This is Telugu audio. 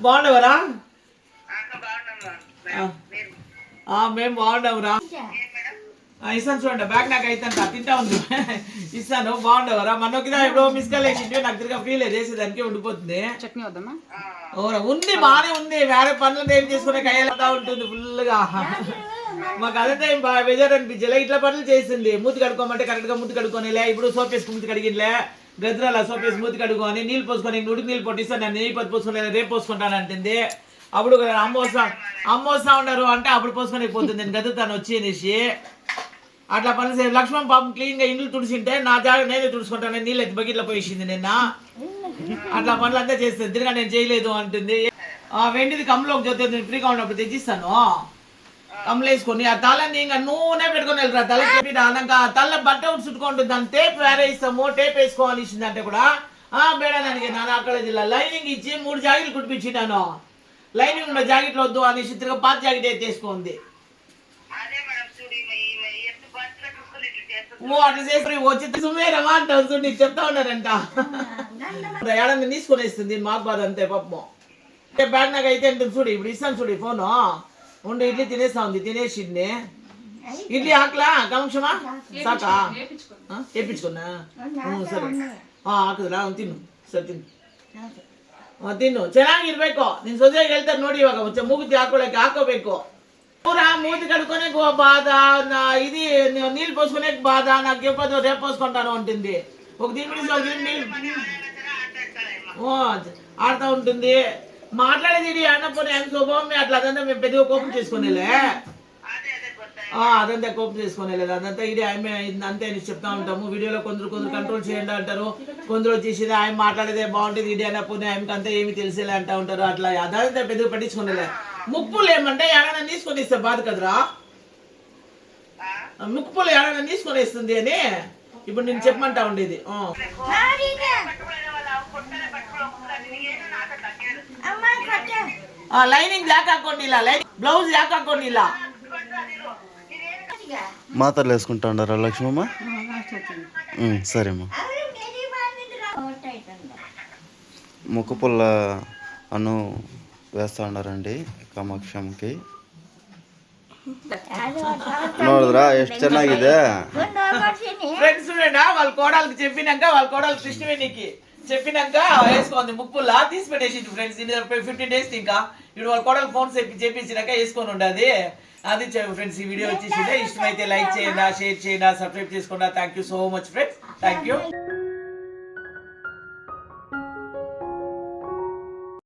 బాగుండవరా మేము బాగుండవురా ఇస్తాను చూడండి బ్యాగ్ నాకు అయితే అంత తింటా ఉంది ఇస్తాను బాగుండవరా మనకి ఎప్పుడో మిస్ కాల్ వేసింటే నాకు తిరిగి ఫ్రీ లేదు వేసేదానికి ఉండిపోతుంది. చట్నీ వద్దామా ఓరా ఉంది బానే ఉంది వేరే పనులు ఏం చేసుకునే కయ్యాలతా ఉంటుంది ఫుల్గా మాకు అదే టైం బాగా బెజార్ అనిపించలే ఇట్లా పనులు చేసింది. మూతి కడుక్కోమంటే కరెక్ట్గా మూతి కడుక్కోనిలే ఇప్పుడు సోప్ వేసి మూతి కడిగిలే గద్రాల సోప్ వేసి మూతి కడుక్కొని నీళ్ళు పోసుకొని ఇంక నీళ్ళు పొట్టిస్తాను నేను నెయ్యి పత్తి పోసుకొని రేపు పోసుకుంటాను అంటుంది. అప్పుడు అమ్మోస్తా అమ్మోస్తా ఉన్నారు అంటే అప్పుడు పోసుకొని పోతుంది. నేను తను వచ్చి అనేసి. అట్లా పనులు చేయ లక్ష్మణ్ పాపం క్లీన్గా ఇండ్లు తుడిచింటే నా జాగ నేనే తుడుచుకుంటాను నీళ్ళు ఎత్తి బకెట్లో పోయింది నిన్న. అట్లా పనులు అంతా చేస్తుంది తిరిగా నేను చేయలేదు అంటుంది. వెండిది కమ్ములో ఒక ఫ్రీగా ఉన్నప్పుడు తెచ్చిస్తాను. కమ్ములు వేసుకొని ఆ తలని ఇంకా నూనె పెట్టుకొని వెళ్ళరా? తల చెప్పి ఇంకా తల్ల బట్ట చుట్టుకుంటుంది దాని టేప్ వేరే ఇస్తాము టేప్ వేసుకోవాలి ఇచ్చింది అంటే కూడా. ఆ బేడానికి నాన్న అక్కడ జిల్లా లైనింగ్ ఇచ్చి మూడు జాకెట్లు కుట్టిపించినాను లైనింగ్ ఉన్న జాకెట్లు వద్దు అనేసి తిరిగి పాత జాకెట్ ఎత్తేసుకోంది చేస్తుంది. ఓ అట్లా చేసి వచ్చి సుమేరమా అంటావు చూడు నీకు చెప్తా ఉన్నారంట. ఏడాది తీసుకొని ఇస్తుంది మాకు బాధ అంతే పాపం బ్యాగ్ నాకు అయితే చూడు ఇప్పుడు ఇస్తాను చూడు ఫోను. ఉండి ఇడ్లీ తినేస్తా ఉంది తినేసి ఇడ్లీ. ఆకలా? కమక్షమా సాకా? చేపించుకున్నా సరే. ಹಾಕಿದ್ರ ಅವ್ನು ತಿನ್ನು ಸರ್ ತಿನ್ನು ತಿನ್ನು ಚೆನ್ನಾಗಿರ್ಬೇಕು ನಿನ್ ಸೊಸೆಗೆ ಹೇಳ್ತಾರೆ ನೋಡಿ ಇವಾಗ ಮುಂಚೆ ಮೂಗುತಿ ಹಾಕೊಳಕ್ಕೆ ಹಾಕೋಬೇಕು ಪೂರ ಮೂತಿ ಕಡ್ಕೊನೆಕ್ ಬಾಧ ఇది నీళ్ళు పోసుకునే బాధ. నాకు చెప్పదు రేపు పోసుకుంటాను ఉంటుంది ఒక దీని గురించి ఒక ఉంటుంది. మాట్లాడేది ఇది అన్నప్పుడు ఏం శుభం అట్లా అదంతా మేము పెద్దగా కోపం చేసుకునేలే అదే అదే కొత్త ఆ, అదంతా కోపం చేసుకోలేదు అదంతా ఇది ఆమె అంతే అని చెప్తా ఉంటాము. వీడియోలో కొందరు కొందరు కంట్రోల్ చేయండి అంటారు. కొందరు వచ్చేసి ఆయన మాట్లాడేదే బాగుంటుంది ఇది అన్నప్పుడు ఆమెకి అంతా ఏమి తెలిసేలే అంటా ఉంటారు. అట్లా అదంతా పెద్దగా పట్టించుకునేలే ముక్కులు ఏమంటే ఏడైనా తీసుకొని ఇస్తే బాధ కదరా? ఆ, ముక్కుపులు ఏడైనా తీసుకొని ఇస్తుంది అని ఇప్పుడు నేను చెప్పమంటా ఉండేది ఆ. పట్టుకునే వాళ్ళు ఆ కొట్టనే పట్టుకుని ఒక్కొక్కరు నేను నాతో తగ్గేది ఆ, లైనింగ్ యాక్ ಹಾಕೊಂಡು ಇಲ್ಲ లైనింగ్ బ్లౌజ్ యాక్ ಹಾಕೊಂಡು ಇಲ್ಲ మాతలు వేసుకుంటా ఉండారా లక్ష్మమ్మ ఉమ్, సరేమ్మా ముక్కు పుల్ల అను వేస్తా ఉండారండి ಕಾಮಾಕ್ಷಮ್ಮಕ್ಕೆ ನೋಡಿದ್ರಾ ಎಷ್ಟು ಚೆನ್ನಾಗಿದೆ ఫ్రెండ్స్ చూడండి వాళ్ళ కోడలికి చెప్పినాక వాళ్ళ కోడలు కృష్ణవేణికి చెప్పినాక వేసుకోండి ముప్పులా తీసి పెట్టేసింది ఫ్రెండ్స్ ఫిఫ్టీన్ డేస్ ఇంకా. ఇప్పుడు వాళ్ళ కోడలు ఫోన్ చెప్పి చెప్పించినాక వేసుకొని ఉండదు. అది ఫ్రెండ్స్ ఈ వీడియో వచ్చేసి ఇష్టమైతే లైక్ చేయండి షేర్ చేయండి సబ్స్క్రైబ్ చేసుకోండి. Thank you so much friends thank you